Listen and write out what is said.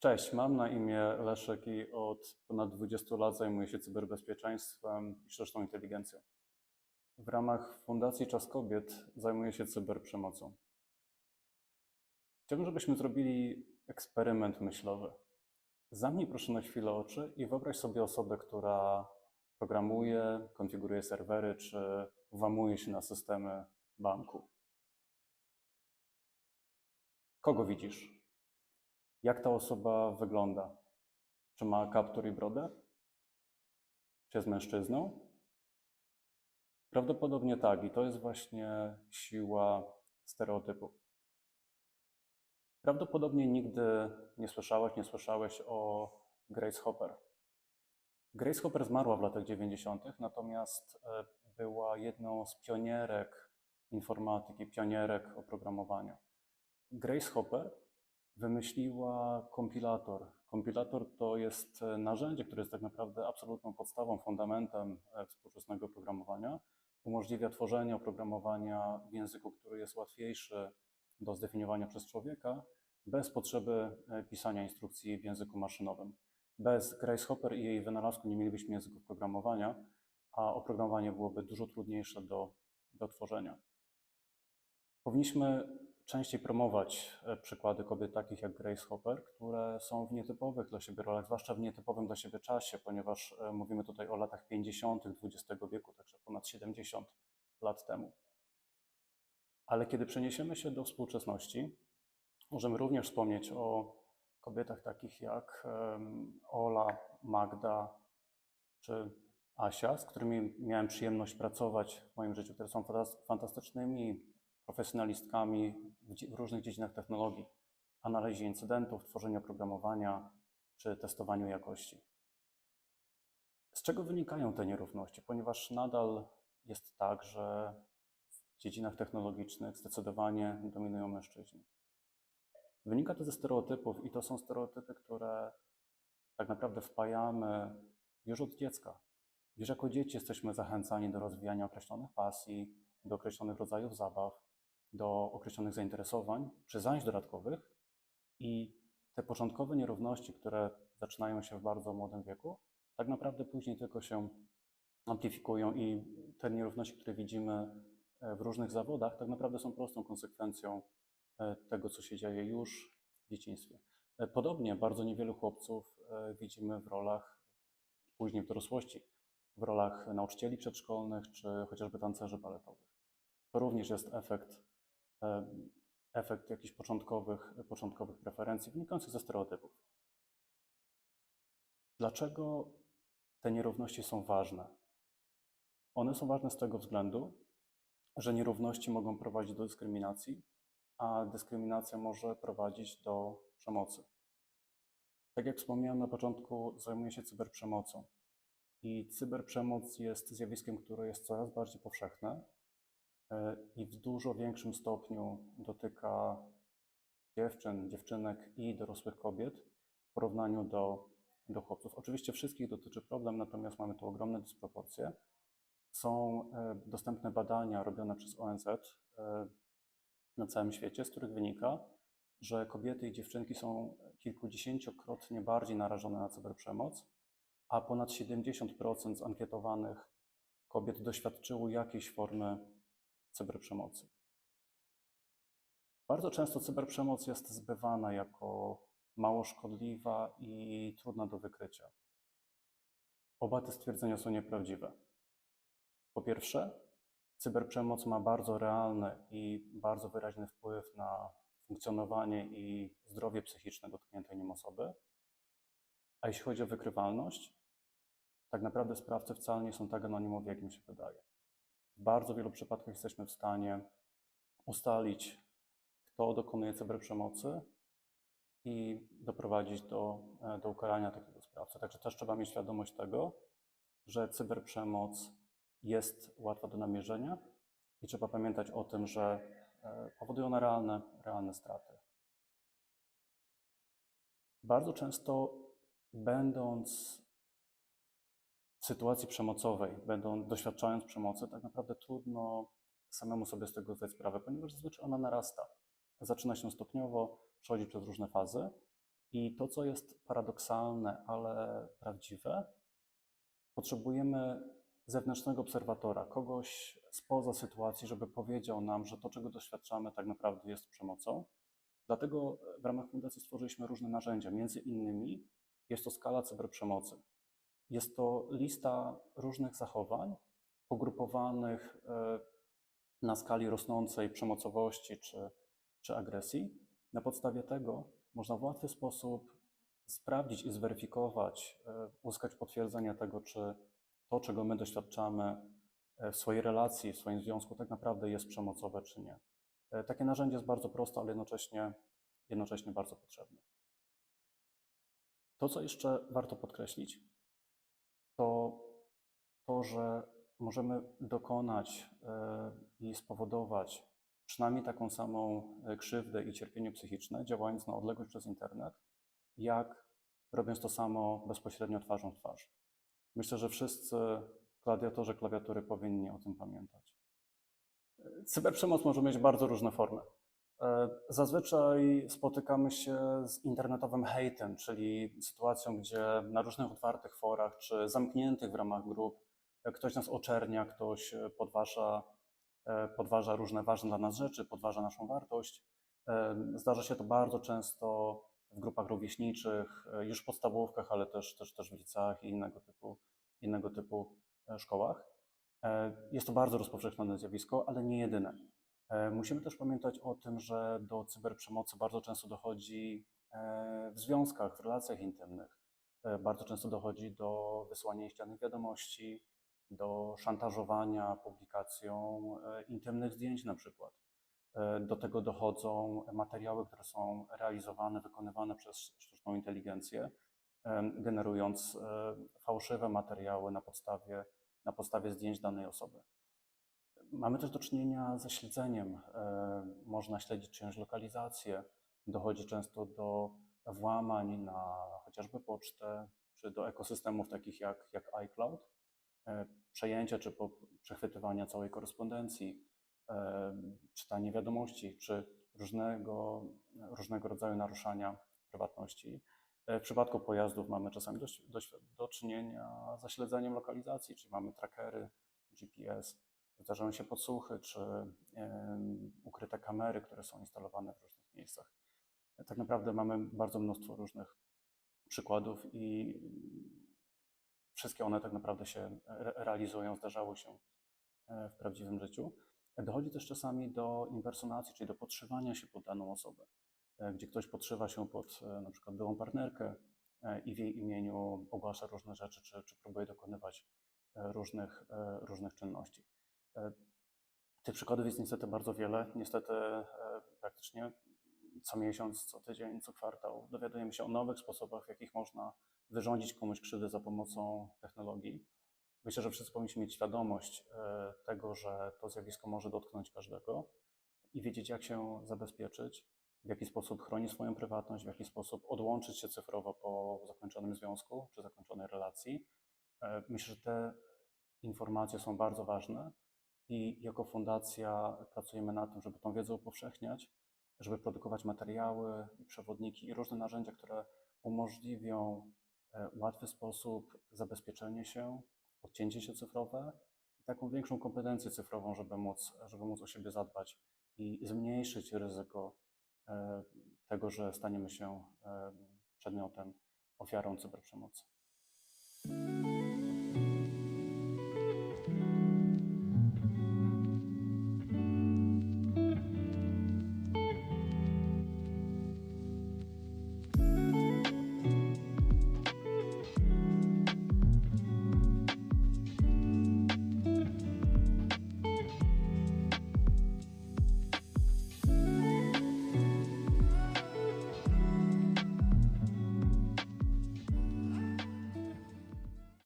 Cześć, mam na imię Leszek i od ponad 20 lat zajmuję się cyberbezpieczeństwem i sztuczną inteligencją. W ramach Fundacji Czas Kobiet zajmuję się cyberprzemocą. Chciałbym, żebyśmy zrobili eksperyment myślowy. Zamknij proszę na chwilę oczy i wyobraź sobie osobę, która programuje, konfiguruje serwery czy włamuje się na systemy banku. Kogo widzisz? Jak ta osoba wygląda? Czy ma kaptur i brodę? Czy jest mężczyzną? Prawdopodobnie tak, i to jest właśnie siła stereotypu. Prawdopodobnie nigdy nie słyszałaś, nie słyszałeś o Grace Hopper. Grace Hopper zmarła w latach 90., natomiast e, była jedną z pionierek informatyki, pionierek oprogramowania. Grace Hopper wymyśliła kompilator. Kompilator to jest e, narzędzie, które jest tak naprawdę absolutną podstawą, fundamentem e, współczesnego programowania. Umożliwia tworzenie oprogramowania w języku, który jest łatwiejszy do zdefiniowania przez człowieka, bez potrzeby e, pisania instrukcji w języku maszynowym. Bez Grace Hopper i jej wynalazku nie mielibyśmy języków programowania, a oprogramowanie byłoby dużo trudniejsze do, do tworzenia. Powinniśmy częściej promować e, przykłady kobiet takich jak Grace Hopper, które są w nietypowych dla siebie rolach, zwłaszcza w nietypowym dla siebie czasie, ponieważ e, mówimy tutaj o latach 50. XX wieku, także ponad 70 lat temu. Ale kiedy przeniesiemy się do współczesności, możemy również wspomnieć o kobietach takich jak Ola, Magda czy Asia, z którymi miałem przyjemność pracować w moim życiu, które są fantas- fantastycznymi profesjonalistkami w, różnych dziedzinach technologii, analizie incydentów, tworzeniu oprogramowania czy testowaniu jakości. Z czego wynikają te nierówności? Ponieważ nadal jest tak, że w dziedzinach technologicznych zdecydowanie dominują mężczyźni. Wynika to ze stereotypów i to są stereotypy, które tak naprawdę wpajamy już od dziecka. Już jako dzieci jesteśmy zachęcani do rozwijania określonych pasji, do określonych rodzajów zabaw, do określonych zainteresowań czy zajęć dodatkowych i te początkowe nierówności, które zaczynają się w bardzo młodym wieku, tak naprawdę później tylko się amplifikują i te nierówności, które widzimy e, w różnych zawodach, tak naprawdę są prostą konsekwencją e, tego, co się dzieje już w dzieciństwie. E, Podobnie bardzo niewielu chłopców widzimy w rolach później w dorosłości, w rolach nauczycieli przedszkolnych czy chociażby tancerzy baletowych. To również jest efekt, efekt jakichś początkowych, początkowych preferencji wynikających ze stereotypów. Dlaczego te nierówności są ważne? One są ważne z tego względu, że nierówności mogą prowadzić do dyskryminacji, a dyskryminacja może prowadzić do przemocy. Tak jak wspomniałem na początku, zajmuję się cyberprzemocą. I cyberprzemoc jest zjawiskiem, które jest coraz bardziej powszechne e, i w dużo większym stopniu dotyka dziewczyn, dziewczynek i dorosłych kobiet w porównaniu do, do chłopców. Oczywiście wszystkich dotyczy problem, natomiast mamy tu ogromne dysproporcje. Są e, dostępne badania robione przez ONZ e, na całym świecie, z których wynika, że kobiety i dziewczynki są kilkudziesięciokrotnie bardziej narażone na cyberprzemoc, a ponad 70% z ankietowanych kobiet doświadczyło jakiejś formy cyberprzemocy. Bardzo często cyberprzemoc jest zbywana jako mało szkodliwa i trudna do wykrycia. Oba te stwierdzenia są nieprawdziwe. Po pierwsze, cyberprzemoc ma bardzo realny i bardzo wyraźny wpływ na funkcjonowanie i zdrowie psychiczne dotkniętej nim osoby. A jeśli chodzi o wykrywalność, tak naprawdę sprawcy wcale nie są tak anonimowi, jak im się wydaje. Bardzo wielu przypadkach jesteśmy w stanie ustalić, kto dokonuje cyberprzemocy i doprowadzić do, e, do ukarania takiego sprawcy. Także też trzeba mieć świadomość tego, że cyberprzemoc jest łatwa do namierzenia i trzeba pamiętać o tym, że e, powoduje ona realne, realne straty. Bardzo często, będąc sytuacji przemocowej, będą doświadczając przemocy, tak naprawdę trudno samemu sobie z tego zdać sprawę, ponieważ zazwyczaj ona narasta. Zaczyna się stopniowo, przechodzi przez różne fazy I to, co jest paradoksalne, ale prawdziwe, potrzebujemy zewnętrznego obserwatora, kogoś spoza sytuacji, żeby powiedział nam, że to, czego doświadczamy, tak naprawdę jest przemocą. Dlatego w ramach fundacji stworzyliśmy różne narzędzia. Między innymi jest to skala cyberprzemocy. Jest to lista różnych zachowań pogrupowanych e, na skali rosnącej przemocowości czy, czy agresji. Na podstawie tego można w łatwy sposób sprawdzić i zweryfikować, e, uzyskać potwierdzenie tego, czy to, czego my doświadczamy e, w swojej relacji, w swoim związku, tak naprawdę jest przemocowe, czy nie. Takie narzędzie jest bardzo proste, ale jednocześnie, jednocześnie bardzo potrzebne. To, co jeszcze warto podkreślić, to to, że możemy dokonać e, i spowodować przynajmniej taką samą e, krzywdę i cierpienie psychiczne, działając na odległość przez internet, jak robiąc to samo bezpośrednio twarzą w twarz. Myślę, że wszyscy gladiatorzy klawiatury powinni o tym pamiętać. Cyberprzemoc może mieć bardzo różne formy. E, Zazwyczaj spotykamy się z internetowym hejtem, czyli sytuacją, gdzie na różnych otwartych forach czy zamkniętych w ramach grup ktoś nas oczernia, ktoś podważa, e, podważa różne ważne dla nas rzeczy, podważa naszą wartość. E, Zdarza się to bardzo często w grupach rówieśniczych, już w podstawówkach, ale też, też, też w liceach i innego typu, innego typu szkołach. Jest to bardzo rozpowszechnione zjawisko, ale nie jedyne. E, Musimy też pamiętać o tym, że do cyberprzemocy bardzo często dochodzi e, w związkach, w relacjach intymnych. E, Bardzo często dochodzi do wysłania nieścianych wiadomości, do szantażowania publikacją intymnych zdjęć na przykład. Do tego dochodzą materiały, które są realizowane, wykonywane przez sztuczną inteligencję, generując fałszywe materiały na podstawie, na podstawie zdjęć danej osoby. Mamy też do czynienia ze śledzeniem. E, Można śledzić czyjąś lokalizację. Dochodzi często do włamań na chociażby pocztę, czy do ekosystemów takich jak, jak iCloud, e, przejęcia czy po, całej korespondencji, e, czytanie wiadomości, czy różnego, różnego rodzaju naruszania prywatności. W przypadku pojazdów mamy czasami do, do, do czynienia ze śledzeniem lokalizacji, czyli mamy trackery, GPS, zdarzają się podsłuchy czy ukryte kamery, które są instalowane w różnych miejscach. Tak naprawdę mamy bardzo mnóstwo różnych przykładów i wszystkie one tak naprawdę się re- realizują, zdarzały się e, w prawdziwym życiu. Dochodzi też czasami do impersonacji, czyli do podszywania się pod daną osobę, e, gdzie ktoś podszywa się pod e, na przykład byłą partnerkę i w jej imieniu ogłasza różne rzeczy, czy, czy próbuje dokonywać różnych, różnych czynności. E, Tych przykładów jest niestety bardzo wiele. Niestety e, praktycznie co miesiąc, co tydzień, co kwartał dowiadujemy się o nowych sposobach, w jakich można wyrządzić komuś krzywdę za pomocą technologii. Myślę, że wszyscy powinniśmy mieć świadomość e, tego, że to zjawisko może dotknąć każdego i wiedzieć, jak się zabezpieczyć, w jaki sposób chronić swoją prywatność, w jaki sposób odłączyć się cyfrowo po zakończonym związku czy zakończonej relacji. Myślę, że te informacje są bardzo ważne i jako fundacja pracujemy nad tym, żeby tą wiedzę upowszechniać, żeby produkować materiały i przewodniki i różne narzędzia, które umożliwią e, łatwy sposób zabezpieczenie się, odcięcie się cyfrowe i taką większą kompetencję cyfrową, żeby móc, żeby móc o siebie zadbać i zmniejszyć ryzyko e, tego, że staniemy się e, przedmiotem, ofiarą cyberprzemocy.